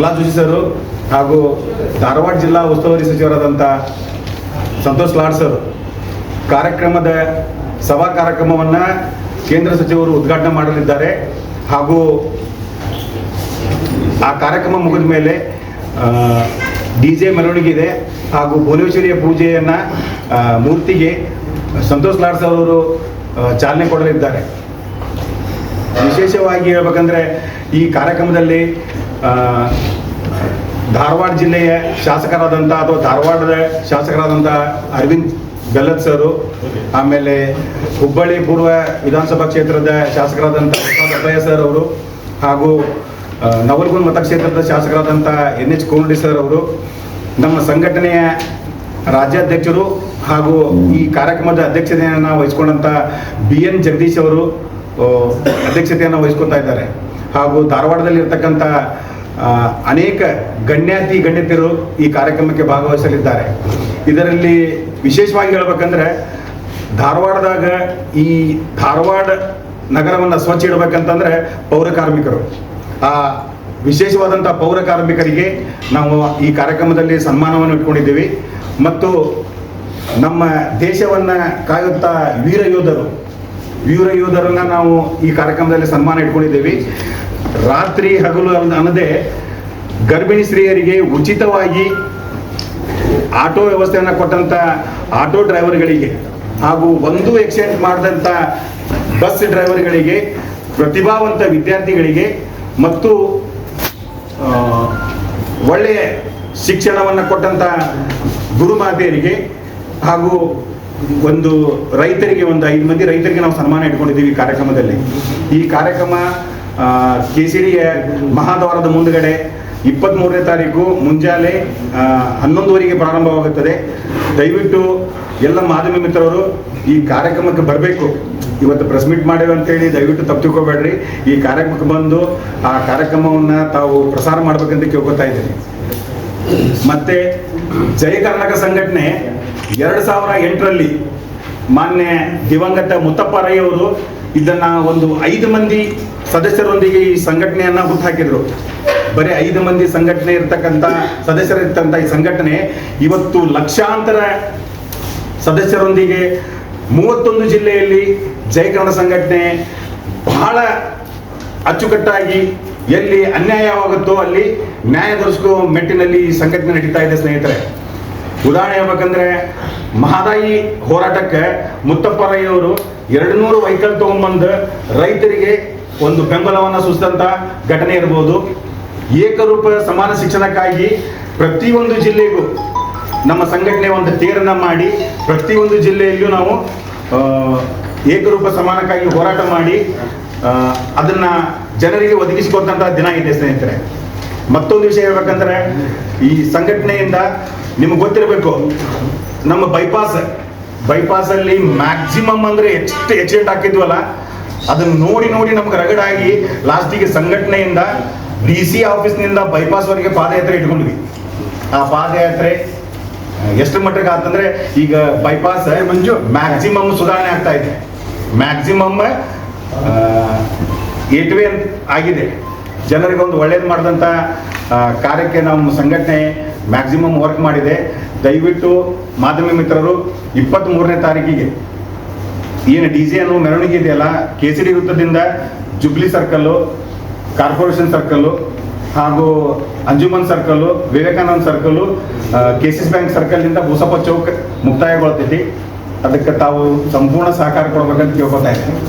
ಪ್ರಹ್ಲಾದ್ ಜೋಶಿ ಹಾಗೂ ಧಾರವಾಡ ಜಿಲ್ಲಾ ಉಸ್ತುವಾರಿ ಸಚಿವರಾದಂಥ ಸಂತೋಷ್ ಲಾಡ್ ಸರ್ ಕಾರ್ಯಕ್ರಮದ ಸಭಾ ಕಾರ್ಯಕ್ರಮವನ್ನು ಕೇಂದ್ರ ಸಚಿವರು ಉದ್ಘಾಟನೆ ಮಾಡಲಿದ್ದಾರೆ ಹಾಗೂ ಆ ಕಾರ್ಯಕ್ರಮ ಮುಗಿದ ಮೇಲೆ ಡಿ ಜೆ ಮೆರವಣಿಗೆ ಇದೆ ಹಾಗೂ ಭುವನೇಶ್ವರಿಯ ಪೂಜೆಯನ್ನು ಮೂರ್ತಿಗೆ ಸಂತೋಷ್ ಲಾಡ್ ಸರ್ ಅವರು ಚಾಲನೆ ಕೊಡಲಿದ್ದಾರೆ. ವಿಶೇಷವಾಗಿ ಹೇಳ್ಬೇಕಂದ್ರೆ ಈ ಕಾರ್ಯಕ್ರಮದಲ್ಲಿ ಧಾರವಾಡ ಜಿಲ್ಲೆಯ ಶಾಸಕರಾದಂಥ ಅಥವಾ ಧಾರವಾಡದ ಶಾಸಕರಾದಂಥ ಅರವಿಂದ್ ಬೆಲ್ಲದ್ ಸರು, ಆಮೇಲೆ ಹುಬ್ಬಳ್ಳಿ ಪೂರ್ವ ವಿಧಾನಸಭಾ ಕ್ಷೇತ್ರದ ಶಾಸಕರಾದಂಥ ಸರ್ ಅವರು ಹಾಗೂ ನವಲ್ಗುಂದ್ ಮತಕ್ಷೇತ್ರದ ಶಾಸಕರಾದಂಥ ಎನ್ ಎಚ್ ಕೋಮಡಿ ಸರ್ ಅವರು, ನಮ್ಮ ಸಂಘಟನೆಯ ರಾಜ್ಯಾಧ್ಯಕ್ಷರು ಹಾಗೂ ಈ ಕಾರ್ಯಕ್ರಮದ ಅಧ್ಯಕ್ಷತೆಯನ್ನು ವಹಿಸಿಕೊಂಡಂಥ ಬಿ ಎನ್ ಜಗದೀಶ್ ಅವರು ಅಧ್ಯಕ್ಷತೆಯನ್ನು ವಹಿಸ್ಕೊತಾ ಇದ್ದಾರೆ. ಹಾಗೂ ಧಾರವಾಡದಲ್ಲಿ ಇರ್ತಕ್ಕಂಥ ಅನೇಕ ಗಣ್ಯಾತಿ, ಗಣ್ಯತಿಯರು ಈ ಕಾರ್ಯಕ್ರಮಕ್ಕೆ ಭಾಗವಹಿಸಲಿದ್ದಾರೆ. ಇದರಲ್ಲಿ ವಿಶೇಷವಾಗಿ ಹೇಳ್ಬೇಕಂದ್ರೆ, ಧಾರವಾಡದಾಗ ಈ ಧಾರವಾಡ ನಗರವನ್ನು ಸ್ವಚ್ಛ ಇಡಬೇಕಂತಂದ್ರೆ ಪೌರ ಕಾರ್ಮಿಕರು. ಆ, ವಿಶೇಷವಾದಂಥ ಪೌರ ಕಾರ್ಮಿಕರಿಗೆ ನಾವು ಈ ಕಾರ್ಯಕ್ರಮದಲ್ಲಿ ಸನ್ಮಾನವನ್ನು ಇಟ್ಕೊಂಡಿದ್ದೀವಿ. ಮತ್ತು ನಮ್ಮ ದೇಶವನ್ನು ಕಾಯುತ್ತಾ ವೀರ ಯೋಧರು ವೀರ ಯೋಧರನ್ನ ನಾವು ಈ ಕಾರ್ಯಕ್ರಮದಲ್ಲಿ ಸನ್ಮಾನ ಇಟ್ಕೊಂಡಿದ್ದೇವೆ. ರಾತ್ರಿ ಹಗಲು ಅನ್ನದೆ ಗರ್ಭಿಣಿ ಸ್ತ್ರೀಯರಿಗೆ ಉಚಿತವಾಗಿ ಆಟೋ ವ್ಯವಸ್ಥೆಯನ್ನು ಕೊಟ್ಟಂಥ ಆಟೋ ಡ್ರೈವರ್ಗಳಿಗೆ ಹಾಗೂ ಒಂದು ಎಕ್ಸಿಡೆಂಟ್ ಮಾಡಿದಂಥ ಬಸ್ ಡ್ರೈವರ್ಗಳಿಗೆ, ಪ್ರತಿಭಾವಂತ ವಿದ್ಯಾರ್ಥಿಗಳಿಗೆ ಮತ್ತು ಒಳ್ಳೆಯ ಶಿಕ್ಷಣವನ್ನು ಕೊಟ್ಟಂಥ ಗುರುಮಾತೆಯರಿಗೆ ಹಾಗೂ ಒಂದು ರೈತರಿಗೆ ಒಂದು ಐದು ಮಂದಿ ರೈತರಿಗೆ ನಾವು ಸನ್ಮಾನ ಇಟ್ಕೊಂಡಿದ್ದೀವಿ ಕಾರ್ಯಕ್ರಮದಲ್ಲಿ. ಈ ಕಾರ್ಯಕ್ರಮ ಕೆ ಸಿ ಡಿ ಮಹಾದ್ವಾರದ ಮುಂದುಗಡೆ ಇಪ್ಪತ್ತ್ಮೂರನೇ ತಾರೀಕು ಮುಂಜಾನೆ ಹನ್ನೊಂದುವರೆಗೆ ಪ್ರಾರಂಭವಾಗುತ್ತದೆ. ದಯವಿಟ್ಟು ಎಲ್ಲ ಮಾಧ್ಯಮ ಮಿತ್ರರು ಈ ಕಾರ್ಯಕ್ರಮಕ್ಕೆ ಬರಬೇಕು. ಇವತ್ತು ಪ್ರೆಸ್ ಮೀಟ್ ಮಾಡೇವೆ ಅಂತೇಳಿ ದಯವಿಟ್ಟು ತಪ್ಪು ಈ ಕಾರ್ಯಕ್ರಮಕ್ಕೆ ಬಂದು ಆ ಕಾರ್ಯಕ್ರಮವನ್ನು ತಾವು ಪ್ರಸಾರ ಮಾಡಬೇಕಂತ ಕೇಳ್ಕೊತಾ ಇದ್ದೀನಿ. ಮತ್ತೆ ಜಯ ಕರ್ನಾಟಕ ಸಂಘಟನೆ ಎರಡು ಸಾವಿರ ಎಂಟರಲ್ಲಿ ಮಾನ್ಯ ದಿವಂಗತ ಮುತ್ತಪ್ಪ ರೈ ಅವರು ಇದನ್ನ ಒಂದು ಐದು ಮಂದಿ ಸದಸ್ಯರೊಂದಿಗೆ ಈ ಸಂಘಟನೆಯನ್ನ ಹುಟ್ಟಾಕಿದ್ರು ಬರೀ ಐದು ಮಂದಿ ಸಂಘಟನೆ ಇರ್ತಕ್ಕಂಥ ಸದಸ್ಯರಿರ್ತಕ್ಕಂಥ ಈ ಸಂಘಟನೆ ಇವತ್ತು ಲಕ್ಷಾಂತರ ಸದಸ್ಯರೊಂದಿಗೆ ಮೂವತ್ತೊಂದು ಜಿಲ್ಲೆಯಲ್ಲಿ ಜಯ ಕನ್ನಡ ಸಂಘಟನೆ ಬಹಳ ಅಚ್ಚುಕಟ್ಟಾಗಿ ಎಲ್ಲಿ ಅನ್ಯಾಯವಾಗುತ್ತೋ ಅಲ್ಲಿ ನ್ಯಾಯ ದೊರಕಿಸುವ ಮೆಟ್ಟಿನಲ್ಲಿ ಈ ಸಂಘಟನೆ ನಡೀತಾ ಇದೆ ಸ್ನೇಹಿತರೆ. ಉದಾಹರಣೆ ಹೇಳ್ಬೇಕಂದ್ರೆ, ಮಹದಾಯಿ ಹೋರಾಟಕ್ಕೆ ಮುತ್ತಪ್ಪ ಅವರು ಎರಡು ನೂರು ವೆಹಿಕಲ್ ತಗೊಂಡ್ಬಂದು ರೈತರಿಗೆ ಒಂದು ಬೆಂಬಲವನ್ನು ಸೂಚಿಸಿದಂಥ ಘಟನೆ ಇರ್ಬೋದು. ಏಕರೂಪ ಸಮಾನ ಶಿಕ್ಷಣಕ್ಕಾಗಿ ಪ್ರತಿಯೊಂದು ಜಿಲ್ಲೆಗೂ ನಮ್ಮ ಸಂಘಟನೆ ಒಂದು ತೇರನ್ನ ಮಾಡಿ, ಪ್ರತಿಯೊಂದು ಜಿಲ್ಲೆಯಲ್ಲೂ ನಾವು ಏಕರೂಪ ಸಮಾನಕ್ಕಾಗಿ ಹೋರಾಟ ಮಾಡಿ ಅದನ್ನ ಜನರಿಗೆ ಒದಗಿಸಿಕೊಟ್ಟಂತಹ ದಿನ ಇದೆ ಸ್ನೇಹಿತರೆ. ಮತ್ತೊಂದು ವಿಷಯ ಹೇಳ್ಬೇಕಂದ್ರೆ ಈ ಸಂಘಟನೆಯಿಂದ ನಿಮ್ಗೆ ಗೊತ್ತಿರಬೇಕು ನಮ್ಮ ಬೈಪಾಸ್ ಬೈಪಾಸ್ ಅಲ್ಲಿ ಮ್ಯಾಕ್ಸಿಮಮ್ ಅಂದ್ರೆ ಎಷ್ಟು ಎಕ್ಸಿಡೆಂಟ್ ಹಾಕಿದ್ವಲ್ಲ ಅದನ್ನ ನೋಡಿ ನೋಡಿ ನಮ್ಗೆ ರಗಡಾಗಿ ಲಾಸ್ಟಿಗೆ ಸಂಘಟನೆಯಿಂದ ಡಿ ಸಿ ಆಫೀಸ್ನಿಂದ ಬೈಪಾಸ್ ವರೆಗೆ ಪಾದಯಾತ್ರೆ ಇಟ್ಕೊಂಡ್ವಿ. ಆ ಪಾದಯಾತ್ರೆ ಎಷ್ಟು ಮಟ್ಟಿಗೆ ಆತಂದ್ರೆ ಈಗ ಬೈಪಾಸ್ ಮಂಜು. ಮ್ಯಾಕ್ಸಿಮಮ್ ಸುಧಾರಣೆ ಆಗ್ತಾ ಇದೆ. ಮ್ಯಾಕ್ಸಿಮಮ್ ಏಟ್ವೇ ಆಗಿದೆ. ಜನರಿಗೆ ಒಂದು ಒಳ್ಳೇದು ಮಾಡಿದಂಥ ಕಾರ್ಯಕ್ಕೆ ನಮ್ಮ ಸಂಘಟನೆ ಮ್ಯಾಕ್ಸಿಮಮ್ ವರ್ಕ್ ಮಾಡಿದೆ. ದಯವಿಟ್ಟು ಮಾಧ್ಯಮ ಮಿತ್ರರು ಇಪ್ಪತ್ತ್ ಮೂರನೇ ತಾರೀಕಿಗೆ ಏನು ಡಿ ಜೆ ಅನ್ನೋ ಮೆರವಣಿಗೆ ಇದೆಯಲ್ಲ, ಕೇಸರಿ ವೃತ್ತದಿಂದ ಜುಬ್ಲಿ ಸರ್ಕಲ್ಲು ಕಾರ್ಪೊರೇಷನ್ ಸರ್ಕಲ್ಲು ಹಾಗೂ Anjuman circle Vivekananda circle K C S bank ಸರ್ಕಲ್ನಿಂದ ಬೂಸಪ್ಪ Chowk ಮುಕ್ತಾಯಗೊಳ್ತೈತಿ. ಅದಕ್ಕೆ ತಾವು ಸಂಪೂರ್ಣ ಸಹಕಾರ ಕೊಡ್ಬೇಕಂತ ಕೇಳ್ಕೊತಾ ಇದ್ದೀನಿ.